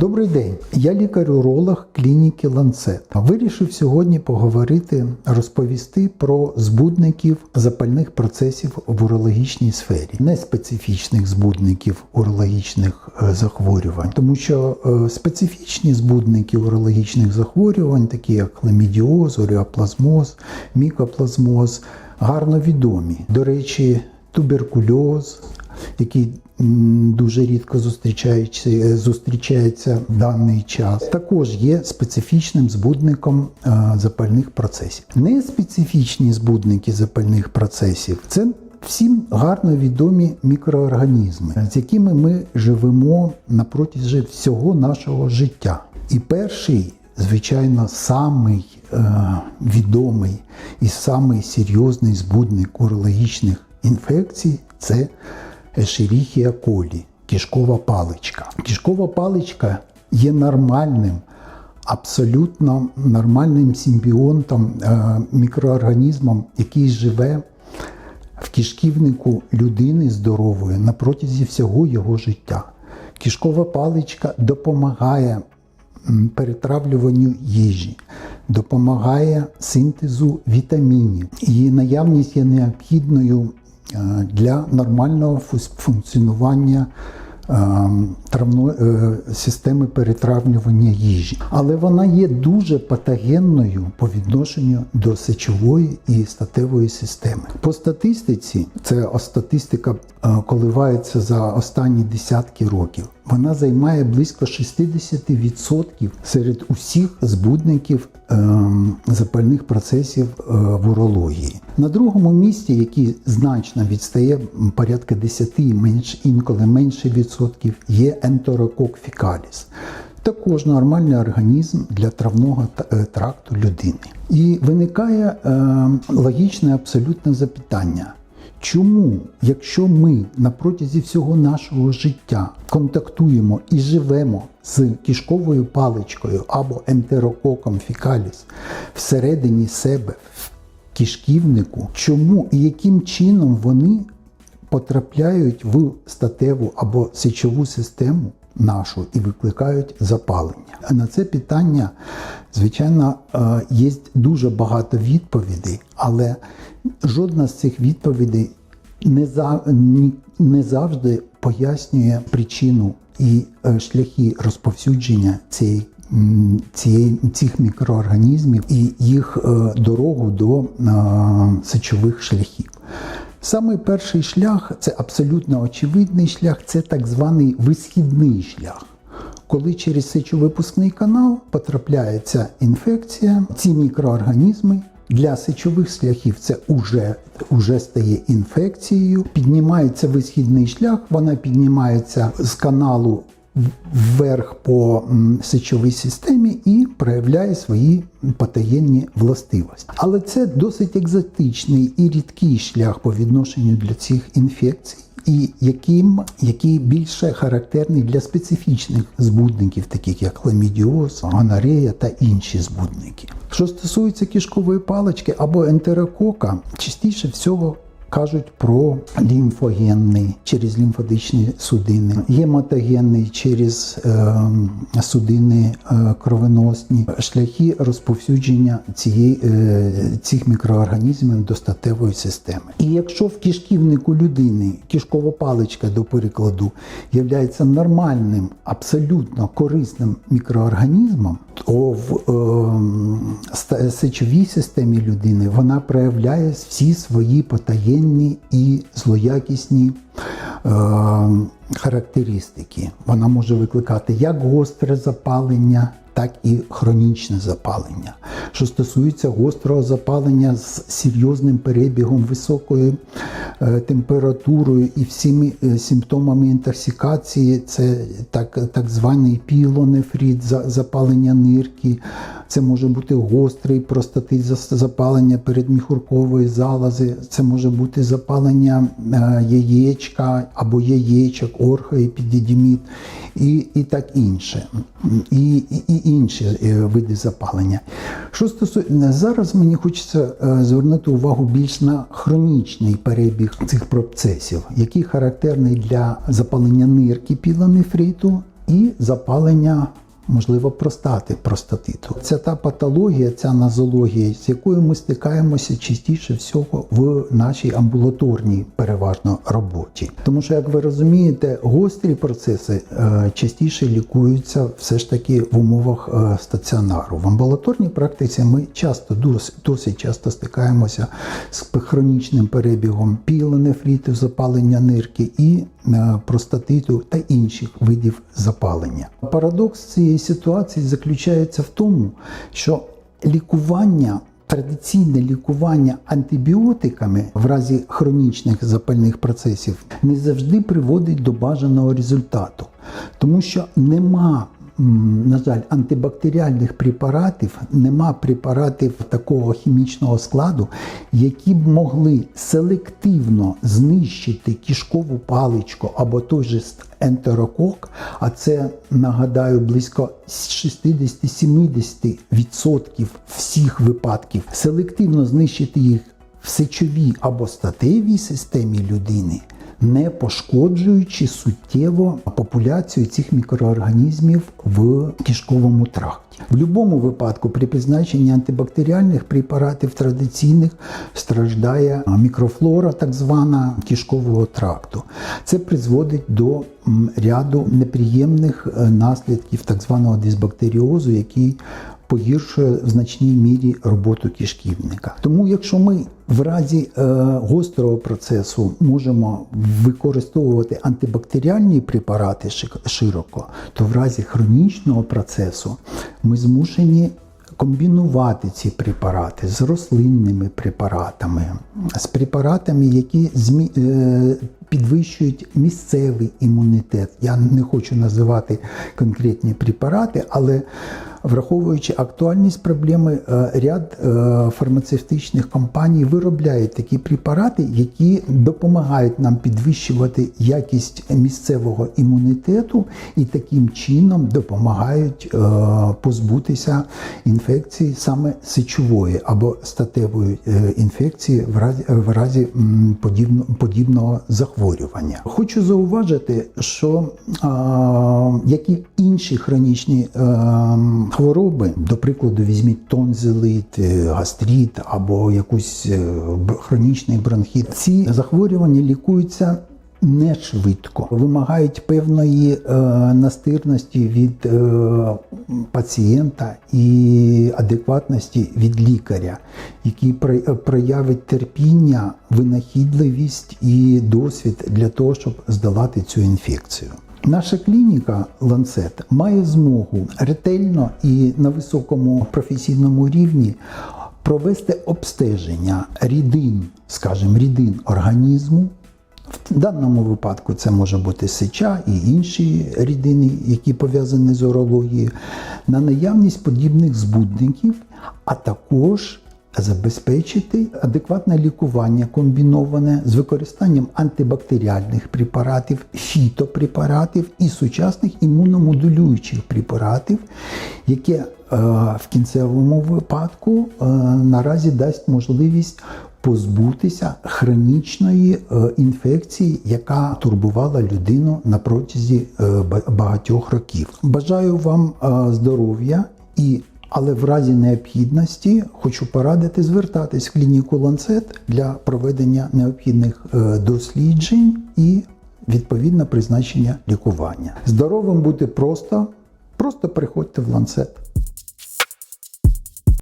Добрий день, я лікар-уролог клініки Ланцет. Вирішив сьогодні поговорити, розповісти про збудників запальних процесів в урологічній сфері, неспецифічних збудників урологічних е, захворювань, тому що е, специфічні збудники урологічних захворювань, такі як хламідіоз, оріоплазмоз, мікоплазмоз, гарно відомі. До речі, туберкульоз, який дуже рідко зустрічається, зустрічається в даний час, також є специфічним збудником е, запальних процесів. Неспецифічні збудники запальних процесів це всім гарно відомі мікроорганізми, з якими ми живемо на протязі всього нашого життя. І перший, звичайно, самий е, відомий і самий серйозний збудник урологічних інфекцій це Ешеріхія колі, кишкова паличка. Кишкова паличка є нормальним, абсолютно нормальним симбіонтом, е, мікроорганізмом, який живе в кишківнику людини здорової на протязі всього його життя. Кишкова паличка допомагає перетравлюванню їжі, допомагає синтезу вітамінів. Її наявність є необхідною для нормального функціонування е, травно- е, системи перетравлювання їжі. Але вона є дуже патогенною по відношенню до сечової і статевої системи. По статистиці, це статистика е, коливається за останні десятки років. Вона займає близько 60% серед усіх збудників ем, запальних процесів е, в урології. На другому місці, який значно відстає порядка 10 і менш інколи менше відсотків, є ентерокок фікаліс. Також нормальний організм для травного е, тракту людини. І виникає е, логічне абсолютне запитання. Чому, якщо ми на протязі всього нашого життя контактуємо і живемо з кишковою паличкою або ентерококом фікаліс всередині себе, в кишківнику, чому і яким чином вони потрапляють в статеву або сечову систему нашу і викликають запалення? На це питання, звичайно, е, є дуже багато відповідей, але жодна з цих відповідей не, за, не завжди пояснює причину і е, шляхи розповсюдження цієї. Цієї, цих мікроорганізмів і їх е, дорогу до сечових шляхів. Саме перший шлях це абсолютно очевидний шлях, це так званий висхідний шлях. Коли через сечовипускний канал потрапляється інфекція, ці мікроорганізми для сечових шляхів це уже, уже стає інфекцією. Піднімається висхідний шлях, вона піднімається з каналу вверх по сечовій системі і проявляє свої патогенні властивості. Але це досить екзотичний і рідкий шлях по відношенню для цих інфекцій. І яким, який більше характерний для специфічних збудників, таких як хламідіоз, гонорея та інші збудники. Що стосується кишкової палички або ентерокока, частіше всього кажуть про лімфогенний через лімфатичні судини, гематогенний через е, судини е, кровоносні, шляхи розповсюдження цієї, е, цих мікроорганізмів до статевої системи. І якщо в кишківнику людини кишкова паличка, до прикладу, є нормальним, абсолютно корисним мікроорганізмом, то в е, сечовій системі людини вона проявляє всі свої потаєнні і злоякісні е, характеристики. Вона може викликати як гостре запалення, так і хронічне запалення. Що стосується гострого запалення з серйозним перебігом високою е, температурою і всіми е, симптомами інтерсікації, це так, так званий пілонефрит, запалення нирки, це може бути гострий простатит, запалення передміхуркової залози, це може бути запалення е, яєчка або яєчок, орхоепідідіміт і, і так інше. І, і, і інші е, види запалення. Що стосується зараз, мені хочеться е, звернути увагу більш на хронічний перебіг цих процесів, який характерний для запалення нирки пілонефриту і запалення. Можливо, простати простатиту. Це та патологія, ця нозологія, з якою ми стикаємося частіше всього в нашій амбулаторній переважно роботі. Тому що, як ви розумієте, гострі процеси е, частіше лікуються все ж таки в умовах е, стаціонару. В амбулаторній практиці ми часто досить, часто стикаємося з хронічним перебігом пілонефриту, запалення нирки і е, простатиту та інших видів запалення. Парадокс цієї ситуації заключається в тому, що лікування. Традиційне лікування антибіотиками в разі хронічних запальних процесів не завжди приводить до бажаного результату, тому що нема, на жаль, антибактеріальних препаратів, нема препаратів такого хімічного складу, які б могли селективно знищити кишкову паличку або той же ентерокок, а це нагадаю близько 60-70% всіх випадків, селективно знищити їх в сечовій або статевій системі людини. Не пошкоджуючи суттєво популяцію цих мікроорганізмів в кишковому тракті. В будь-якому випадку при призначенні антибактеріальних препаратів традиційних страждає мікрофлора, так звана кишкового тракту. Це призводить до ряду неприємних е, наслідків так званого дисбактеріозу, який погіршує в значній мірі роботу кишківника. Тому, якщо ми в разі е, гострого процесу можемо використовувати антибактеріальні препарати широко, то в разі хронічного процесу ми змушені комбінувати ці препарати з рослинними препаратами, з препаратами, які змі... е, підвищують місцевий імунітет. Я не хочу називати конкретні препарати, але враховуючи актуальність проблеми, е, ряд е, фармацевтичних компаній виробляють такі препарати, які допомагають нам підвищувати якість місцевого імунітету і таким чином допомагають е, позбутися інфекції саме сечової або статевої інфекції в разі, в разі подібного захворювання. Хочу зауважити, що як і інші хронічні е, хвороби, до прикладу, візьміть тонзилит, е, гастрит або якийсь е, хронічний бронхіт, ці захворювання лікуються не швидко, вимагають певної е, настирності від е, пацієнта і адекватності від лікаря, який проявить терпіння, винахідливість і досвід для того, щоб здолати цю інфекцію. Наша клініка Ланцет має змогу ретельно і на високому професійному рівні провести обстеження рідин, скажімо, рідин організму. В даному випадку це може бути сеча і інші рідини, які пов'язані з урологією, на наявність подібних збудників, а також забезпечити адекватне лікування комбіноване з використанням антибактеріальних препаратів, фітопрепаратів і сучасних імуномодулюючих препаратів, яке е, в кінцевому випадку е, наразі дасть можливість позбутися хронічної е, інфекції, яка турбувала людину на протязі багатьох років. Бажаю вам здоров'я і. Але в разі необхідності хочу порадити звертатись в клініку Ланцет для проведення необхідних е, досліджень і відповідно призначення лікування. Здоровим бути просто, просто приходьте в ланцет.